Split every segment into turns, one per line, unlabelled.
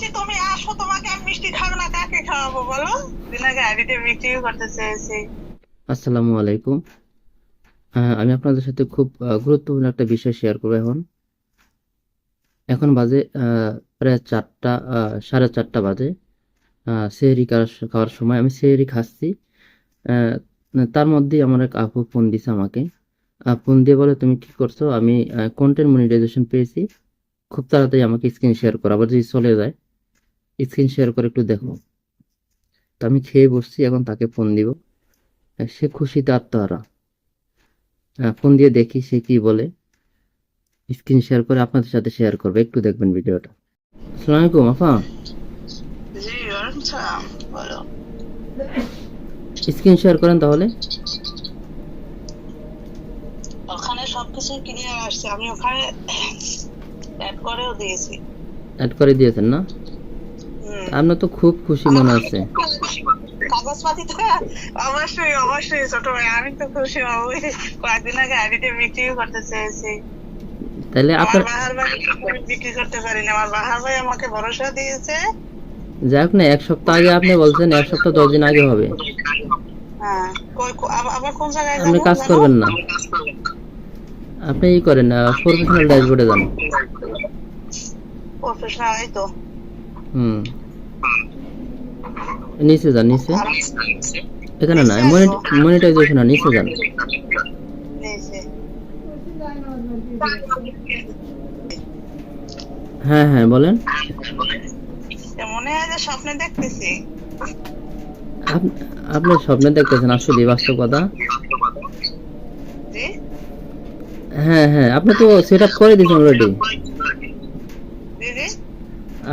মিষ্টি তুমি আসো, তোমাকে আমি মিষ্টি খাব না কাকে খাওয়াবো, বলো। দিন আগে আইডিতে বিক্রি করতে চেয়েছি।
আসসালামু আলাইকুম। আমি আপনাদের সাথে খুব গুরুত্বপূর্ণ একটা বিষয় শেয়ার করব এখন। এখন বাজে প্রায় চারটা সাড়ে চারটা বাজে। সেহরি খাওয়ার- সময় আমি সেহরি খাচ্ছি। তার মধ্যেই আমার এক আপু ফোন দিছে আমাকে। ফোন দিয়ে বলে, তুমি কি করছ? আমি কন্টেন্ট মনিটাইজেশন পেয়েছি। খুব তাড়াতাড়ি আমাকে স্ক্রিন শেয়ার করো, আবার যদি চলে যায় স্ক্রিন শেয়ার করে একটু দেখো। তো আমি খেয়ে বসছি এখন তাকে ফোন দিব। সে খুশিতে আত্মহারা। ফোন দিয়ে দেখি সে কি বলে। স্ক্রিন শেয়ার করে আপনাদের সাথে শেয়ার করবে। একটু দেখবেন ভিডিওটা। আসসালামু আলাইকুম
বলো।
স্ক্রিন শেয়ার করেন তাহলে।
ওখানে সবকিছু ক্লিয়ার আসছে। আমি ওখানে অ্যাড করেও দিয়েছি।
অ্যাড করে দিয়েছেন না। আপনার তো খুব খুশি মনে হচ্ছে।
কাগজপাতি তো অবশ্যই অবশ্যই ছোট ভাই আমি তো খুশি কয়েকদিন আগে বিক্রি করতে চেয়েছি।
তাহলে আপনার
বাহার ভাই বিক্রি করতে না। আমার বাহার ভাই আমাকে ভরসা দিয়েছে।
যাই হোক না এক সপ্তাহ আগে আপনি বলছেন এক সপ্তাহ দশ দিন আগে হবে।
হ্যাঁ আবার- কোন জায়গায়
আপনি কাজ করবেন না। আপনি ই করেন প্রফেশনাল ড্যাশবোর্ডে যান।
প্রফেশনাল এই তো।
হুম। নিচে যান নিচে। এখানে না মনিটাইজেশন নিচে যান। হ্যাঁ হ্যাঁ বলেন।
মনে হয় যে স্বপ্নে দেখতেছি।
আপ- আপনি স্বপ্নে দেখতেছেন আসলে বাস্তব কথা। হ্যাঁ হ্যাঁ আপনি তো সেট আপ করে দিয়েছেন অলরেডি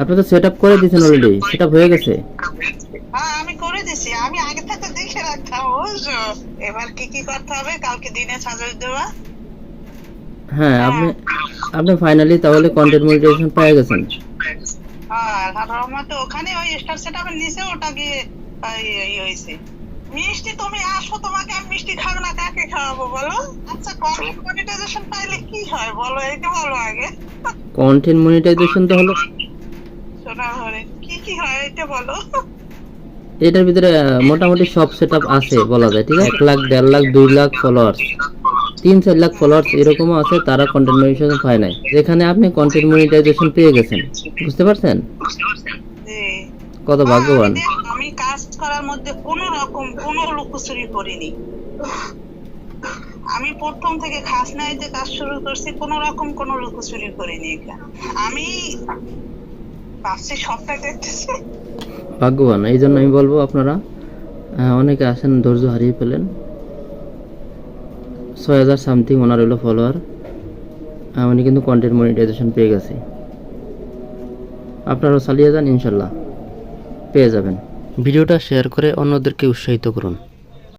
আপনি তো সেট আপ করে দিয়েছেন অলরেডি সেট আপ হয়ে গেছে।
হ্যাঁ আমি করে দিছি আমি আগে থেকে দেখে রাখতাম বুঝছ? এবার কি কি করতে হবে কালকে দিনে সাজাই দেওয়া।
হ্যাঁ আপনি আপনি ফাইনালি তাহলে কন্টেন্ট মনিটাইজেশন পেয়ে গেছেন।
হ্যাঁ আর রহমতে ওখানে ওই স্টার সেট আপের নিচে ওটা গিয়ে ইয়ে হয়েছে। মিষ্টি তুমি আসো তোমাকে আমি মিষ্টি খাব না কাকে খাওয়াবো বলো? আচ্ছা কন্টেন্ট মনিটাইজেশন পাইলে কি হয়? বলো এইটা বলো আগে।
কন্টেন্ট মনিটাইজেশন তো হলো
কি কি হয় এটা বলো?
এটার ভিতরে মোটামুটি সব সেট আপ আছে বলা যায় ঠিক আছে? এক লাখ দেড় লাখ দুই লাখ ফলোয়ার্স তিন চার লাখ ফলোয়ার্স এরকমও আছে তারা কন্টেন্ট মনিটাইজেশন পায় নাই। যেখানে আপনি কন্টেন্ট মনিটাইজেশন পেয়ে গেছেন বুঝতে পারছেন? কত ভাগ্যবান।
আমি কাজ করার মধ্যে কোন রকম কোন লুকোচুরি করিনি। আমি প্রথম থেকে খাস নাইতে কাজ শুরু করছি কোন রকম কোন লুকোচুরি করিনি আমি দেখতেছি
ভাগ্যবান, এই জন্য আমি বলব আপনারা অনেকে আসেন ধৈর্য হারিয়ে ফেলেন। ছয় হাজার সামথিং ওনার হলো ফলোয়ার উনি কিন্তু কন্টেন্ট মনিটাইজেশন পেয়ে গেছে। আপনারাও চালিয়ে যান, ইনশাল্লাহ। পেয়ে যাবেন। ভিডিওটা শেয়ার করে অন্যদেরকে উৎসাহিত করুন।